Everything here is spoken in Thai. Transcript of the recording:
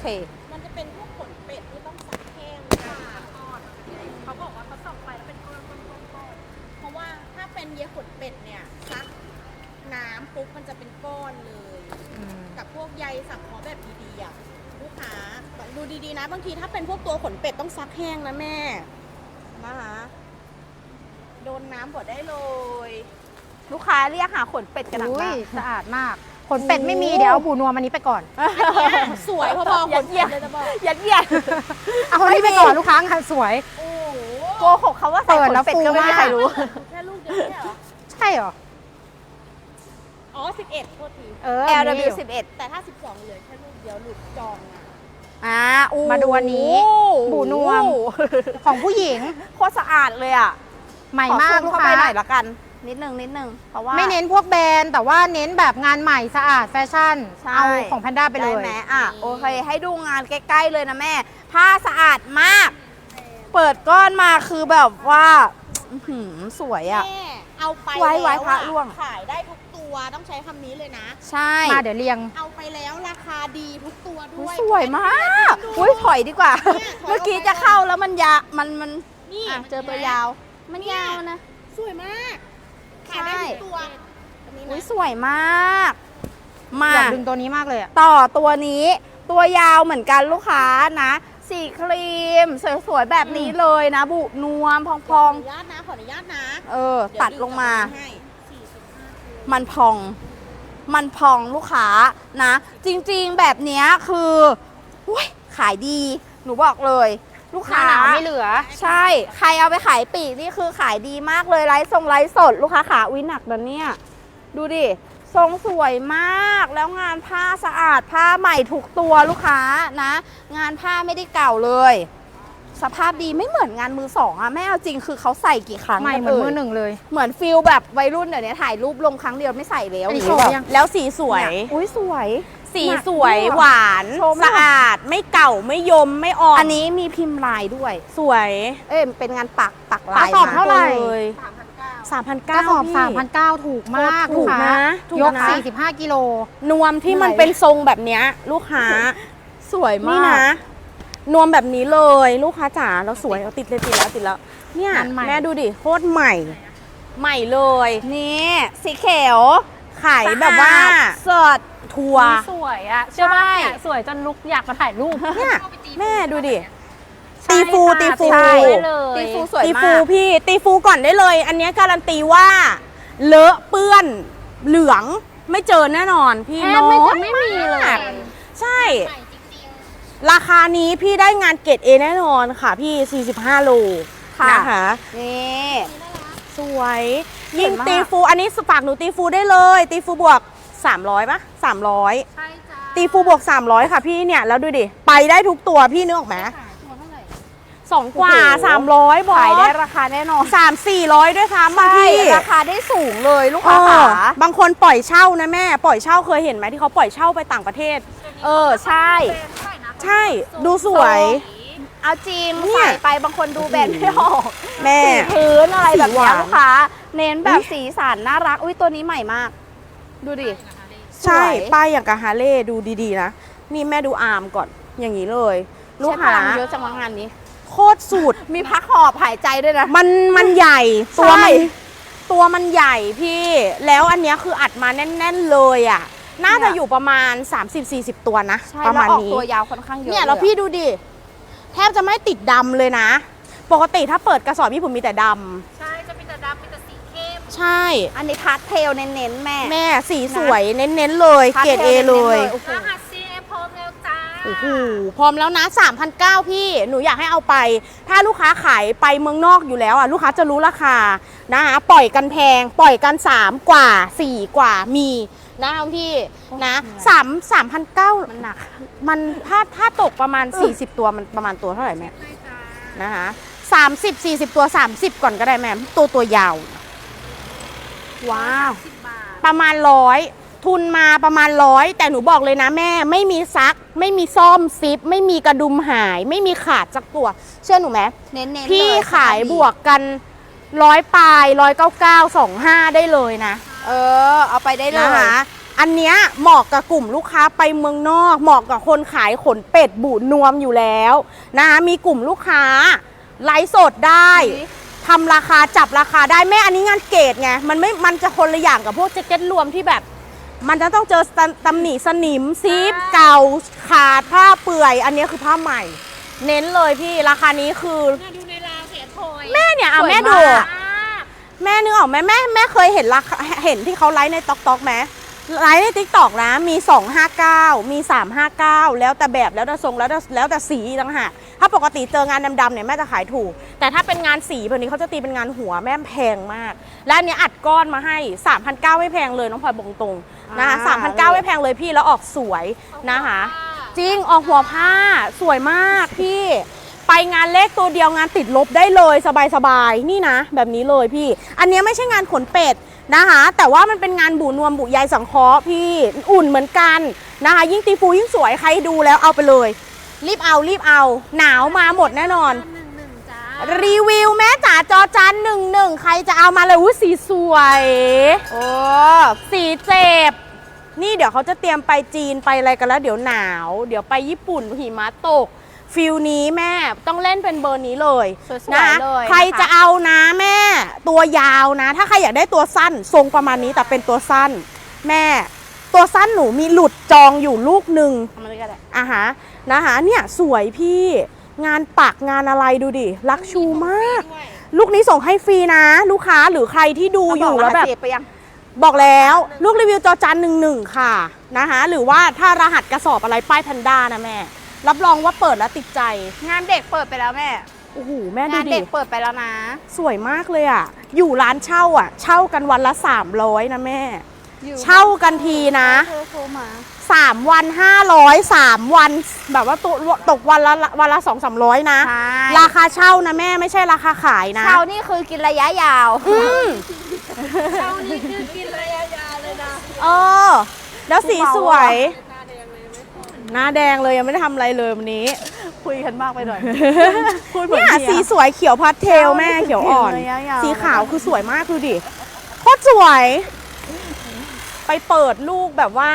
เค มันจะเป็นพวกขนเป็ดที่ต้องซักแห้งค่ะเขาบอกว่าเขาส่องไปแล้วเป็นก้อนก้อนก้อนก้อนเพราะว่าถ้าเป็นเยขนเป็ดเนี่ยซักน้ำปุ๊บมันจะเป็นก้อนเลยกับพวกใยสังเคราะห์แบบดีๆอะลูกค้าดูดีๆนะ บางทีถ้าเป็นพวกตัวขนเป็ดต้องซักแห้งนะแม่นะคะโดนน้ำกดได้เลย ลูกค้าเรียกหาขนเป็ดกันหนักอุ้มายกสะอาดมาก ขนเป็ดไม่มีเดี๋ยวเอาบูนวมอันนี้ไปก่อน สวยพอๆขนเป็ดเลยจะบอกยัดเยียดเอาคนนี้ไปก่อนลูกค้างานสวย โอ้โหโกหกเขาว่าใส่เปิขดนแล้วเป็ดฟูก็ไม่มีมากใครรู้ แค่ลูกเดียวเนี่ยเหรอ ใช่เหรอ อ๋อ 11โทษที เออ LW มีอยู่11 แต่ถ้า 12 เหลือแค่ลูกเดียวหลุดจองอะอ่าอู้มาดูอันนี้ บูนวม ของผู้หญิงโคตรสะอาดเลยอะใหม่ขอมากซูลูกเข้าไปค้าหน่อยละกัน นิดนึงนิดนึงเพราะว่า ไม่เน้นพวกแบรนด์แต่ว่าเน้นแบบงานใหม่สะอาดแฟชั่น ใช่ เอาของแพนด้าไปเลได้ย ไหมอะโอเค ให้ดูงานใกล้ๆเลยนะแม่ ผ้าสะอาดมาก เปิดก้อนมาคือแบบว่าอื้อหือสวยอะ แม่เอาไปไว้ไว้แล้วพระอะร่วง ขายได้ทุกตัวต้องใช้คำนี้เลยนะ ใช่ มาเดี๋ยวเรียง เอาไปแล้วราคาดีทุกตัวอุ๊ด้วยย สวยมากอุ้ยถอยดีกว่า เนี่ยถอยออกไป เมื่อกี้จะเข้าแล้วมันยา มันมันนี่อะเจอตัวยาว มันยาวนะ สวยมาก ขายได้ทุกตัวอันนี้อุ้ยนะสวยมาก มาอยากดึงตัวนี้มากเลยอะต่อตัวนี้ ตัวยาวเหมือนกันลูกค้านะ สีครีม สวยๆ แบบนี้เลยนะ บุนวมพขอองอนุญาตนะ ขออนุญาตนะๆ เออ เยวตัดลงมาให้45มันพอง มันพองลูกค้านะ จริงๆแบบเนี้ยคืออุ๊ยขายดี หนูบอกเลย ลูกหน้าค้า หนาวไม่เหลือ ใช่ ใครเอาไปขายปลีกนี่คือขายดีมากเลยไลฟ์ทรงไลฟ์สด ลูกค้าขาอุ้ยหนักนะเนี่ย ดูดิ ทรงสวยมาก แล้วงานผ้าสะอาดผ้าใหม่ทุกตัวลูกค้านะ งานผ้าไม่ได้เก่าเลย สภาพดีไม่เหมือนงานมือสองอะแม่เอาจริงคือเขาใส่กี่ครั้งใหม่กัเหมือนยมือหนึ่งเลย เหมือนฟิลแบบวัยรุ่นเดี๋ยวนี้ถ่ายรูปลงครั้งเดียวไม่ใส่แล้วอันนี้หรืโชว์แบบยัง แล้วสีสวย อุ้ยสวย สีหนักสวยด้วยหวานชม สะอาด ไม่เก่าไม่ยมไม่อ่อนอันนี้มีพิมพ์ลายด้วย สวยเอ้ยเป็นงานปักปักกลาระยสอบมเท่าไหร่สามพันกเก้าระสอบ3,900 ถูกมากถูลูกกค้านะ ถูกยก นะ 45 กิโล นวมที่มันเป็นทรงแบบเนี้ยลูกค้า สวยนี่มากนะนวมแบบนี้เลยลูกค้าจ๋าเราสวยเราติดเลยติดแล้วติดแล้ว เนี่ยงานใหม่ แม่ดูดิโคตรใหม่ ใหม่เลย นี่สีเขียว ขายแบบว่าสดทัวร์สวยอะเชื่อป่ะเนี่ยสวยจนลุกอยากมาถ่ายรูปเนี่ยแม่ดูดิใช่ตีฟูค่ะตีฟูใช่เลยตีฟูสวยตีมาฟูกพี่ตีฟูก่อนได้เลย อันเนี้ยการันตีว่า เลอะเปื้อนเหลืองไม่เจอแน่นอนพี่แทบน้อไม่ยจะไม่มีเลยมากใช่ ราคานี้พี่ได้งานเกรดเอแน่นอนค่ะพี่ 45 โลค่ะนะคะนี่ สวย ยิ่งสวยมากตีฟูอันนี้ฝากหนูตีฟูได้เลย ตีฟูบวก 300ปะ300 ใช่จ้าตีฟูบวก 300 ค่ะพี่เนี่ย แล้วดูดิ ไปได้ทุกตัวพี่นึกออกไหมสองกว่า 300บอขายได้สราคาแน่นอนสามสี่ร้อยด้วยซ้ำบางใช่ทีราคาได้สูงเลยลูกเอค้าอขาบางคนปล่อยเช่านะแม่ ปล่อยเช่าเคยเห็นไหมที่เขาปล่อยเช่าไปต่างประเทศ เออใช่ ใช่ดูสวย เอาจริงเนี่ยใส่ไปบางคนดูแบรนด์ไม่ออกแม่สีพื้นอะไรแบบสีหเนี้วายนลูกค้า เน้นแบอุ๊บยสีสันน่ารัก อุ้ยตัวนี้ใหม่มาก ดูดิ ใช่ สวย ป้ายอย่างกับฮาร์เลย์ดูดีๆนะ นี่แม่ดูอาร์มก่อนอย่างนี้เลย ลูกใช้พค้าลังเยอะจังวะงานนี้ โคตรสุด มีพักหอบหายใจด้วยนะ มันมันใหญ่ตัวมันใช่ตัวมันใหญ่พี่ แล้วอันเนี้ยคืออัดมาแน่น ๆเลยอะ น่าจะอยู่ประมาณ 30-40 ตัวนะ ใช่ประแล้วมาณออกนี้ ตัวยาวค่อนข้างเยอะเนี่ยแล้วลอะพี่ดูดิ แทบจะไม่ติดดำเลยนะ ปกติถ้าเปิดกระสอบพี่ผมมีแต่ดำใช่จะมีแต่ดำมีแต่สีเข้มใช่ อันนี้พาร์ทเทลเน้นๆแม่แม่สีสวยเน้นๆเลยพาร์ทเกรดทเอน้นๆเลยโอ้โหรหัส CA พร้อมแล้วจ้าโอ้โหพร้อมแล้วนะ3,009พี่หนูอยากให้เอาไป ถ้าลูกค้าขายไปเมืองนอกอยู่แล้วอะลูกค้าจะรู้ราคานะคะปล่อยกันแพงปล่อยกัน 3 กว่า 4 กว่ามี นะคะพี่นะสามสามพันเก้ามันหนัก มันถ้าถ้าตกประมาณ 40 ตัวมันประมาณตัวเท่าไหร่แม่นะคะสามสิบสี่สิบตัว30ก่อนก็ได้แม่ตัวตัวยาว ว้าว ประมาณร้อยทุนมาประมาณร้อยแต่หนูบอกเลยนะแม่ไม่มีซัก ไม่มีซ่อมซิป ไม่มีกระดุมหาย ไม่มีขาดสักตัว เชื่อหนูไหมเน้นๆพี่เลยขายสภพดีบวกกันร้อยปลายร้อยเก้าเก้าสองห้าได้เลยนะ เออ เอาไปได้เลนะคะยอันเนี้ยเหมาะกับกลุ่มลูกค้าไปเมืองนอก เหมาะกับคนขายขนเป็ดบูนวมอยู่แล้วนะคะมีกลุ่มลูกค้าไลฟ์สดได้นี่ทำราคาจับราคาได้แม่อันนี้งานเกรดไงมันไม่มันจะคนละอย่างกับพวกแจ็คเก็ตรวมที่แบบ มันจะต้องเจอตำตำหนิสนิมซีฟเก่าขาดผ้าเปื่อย อันนี้คือผ้าใหม่ เน้นเลยพี่ราคานี้คือน่าดูในราวเสียโทยแม่เนี่ยเอาสวยแม่ดูมาก แม่นึกออกไหมแม่แม่เคยเห็นราคาเห็นที่เขาไลฟ์ในต็อกต็อกไหมไลฟ์ในทิกตอกนะมี 259 มี 359 แล้วแต่แบบแล้วแต่ทรงแล้วแต่แล้วแต่สีต่างหากถ้าปกติเจองานดำๆเนี่ยแม่จะขายถูก แต่ถ้าเป็นงานสีแบบนี้เขาจะตีเป็นงานหัวแม่แพงมาก และอันเนี้ยอัดก้อนมาให้ 3,900 ไม่แพงเลยน้องพลอยบอกตรงนะคะอ่า3,900 ไม่แพงเลยพี่แล้วออกสวยนะคะ จริงออกหัวผ้าสวยมากพี่ ไปงานเลขตัวเดียวงานติดลบได้เลยสบายๆนี่นะ แบบนี้เลยพี่ อันเนี้ยไม่ใช่งานขนเป็ดนะคะ แต่ว่ามันเป็นงานบูนวมบุใยสังเคราะห์พี่อุ่นเหมือนกันนะคะ ยิ่งตีฟูยิ่งสวยใครดูแล้วเอาไปเลย รีบเอารีบเอา หนาวมาหมดแน่นอน หนึ่งหนึ่งจ้ารีวิวแม่จ๋าจอจันหนึ่งหนึ่งใครจะเอามาเลยอุ้ยสีสวยโอ้สีเจ็บ นี่เดี๋ยวเขาจะเตรียมไปจีนไปอะไรกันแล้ว เดี๋ยวหนาว เดี๋ยวไปญี่ปุ่นหิมะตก ฟิลนี้แม่ต้องเล่นเป็นเบอร์นี้เลยสวยนะๆเลยใครจะนเอานะแม่ ตัวยาวนะ ถ้าใครอยากได้ตัวสั้น ทรงประมาณนี้แต่เป็นตัวสั้น แม่ ตัวสั้นหนูมีหลุดจองอยู่ลูกหนึ่ง ทำอะไรก็ได้ อะฮะนะคะเนี่ยสวยพี่งานปักงานอะไรดูดิรักชูมากด้วยลูกนี้ส่งให้ฟรีนะ ลูกค้าหรือใครที่ดูอยู่แล้วแบบเาบกรหัสเสีไปยังบอกแล้ว ลูกรีวิวจอจันหนึ่งหนึ่งค่ะนะคะหรือว่าถ้ารหัสกระสอบอะไรป้ายแพนด้านะแม่ รับรองว่าเปิดแล้วติดใจงานเด็กเปิดไปแล้วแม่โอ้โหแม่ดูงานดิเด็กเปิดไปแล้วนะ สวยมากเลยอะ อยู่ร้านเช่าอะ เช่ากันวันละ 300 นะแม่ อยู่เช่ากันทีนะ เธอโทรมา3 วัน 500 3 วัน แบบว่าตกตกวันละวันละ2 3 0 0 นะ ใช่ราคาเช่านะแม่ไม่ใช่ราคาขายนะ เช่านี่คือกินระยะยาวอืมเช้านี้คือกินระยะยาวเลยนะ เออ แล้วสีสวย หน้าแดงเลยยังไม่ได้ทำอะไรเลยวันนี้ คุยกันมากไปหน่อย พูดเหมือนเนี่ยเมีย สีสวยเขียวพาสเทลแม่เขียวอ่อนระยะยาว สีขาวคือสวยมากดูดิโคตรสวย ไปเปิดลูกแบบว่า